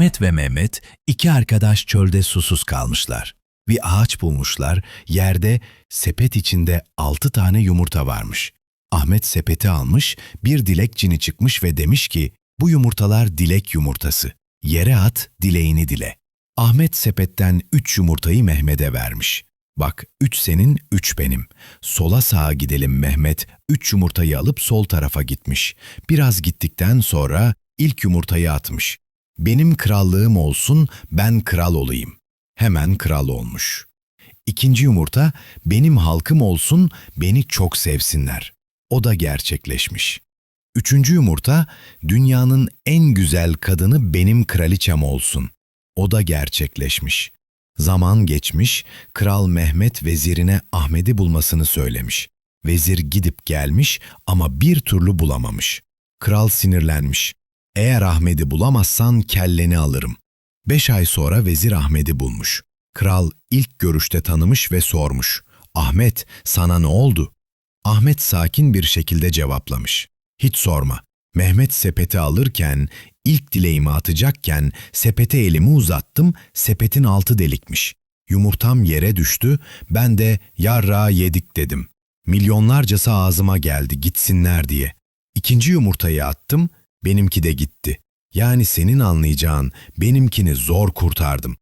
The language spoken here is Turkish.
Ahmet ve Mehmet iki arkadaş çölde susuz kalmışlar. Bir ağaç bulmuşlar, yerde sepet içinde altı tane yumurta varmış. Ahmet sepeti almış, bir dilek cini çıkmış ve demiş ki, bu yumurtalar dilek yumurtası. Yere at, dileğini dile. Ahmet sepetten üç yumurtayı Mehmet'e vermiş. Bak, üç senin, üç benim. Sola sağa gidelim Mehmet, üç yumurtayı alıp sol tarafa gitmiş. Biraz gittikten sonra ilk yumurtayı atmış. Benim krallığım olsun, ben kral olayım. Hemen kral olmuş. İkinci yumurta, benim halkım olsun, beni çok sevsinler. O da gerçekleşmiş. Üçüncü yumurta, dünyanın en güzel kadını benim kraliçem olsun. O da gerçekleşmiş. Zaman geçmiş, Kral Mehmet vezirine Ahmet'i bulmasını söylemiş. Vezir gidip gelmiş ama bir türlü bulamamış. Kral sinirlenmiş. Eğer Ahmet'i bulamazsan kelleni alırım. Beş ay sonra vezir Ahmet'i bulmuş. Kral ilk görüşte tanımış ve sormuş. Ahmet, sana ne oldu? Ahmet sakin bir şekilde cevaplamış. Hiç sorma. Mehmet sepeti alırken, ilk dileğimi atacakken sepete elimi uzattım, sepetin altı delikmiş. Yumurtam yere düştü, ben de yarra yedik dedim. Milyonlarcası ağzıma geldi gitsinler diye. İkinci yumurtayı attım, benimki de gitti. Yani senin anlayacağın benimkini zor kurtardım.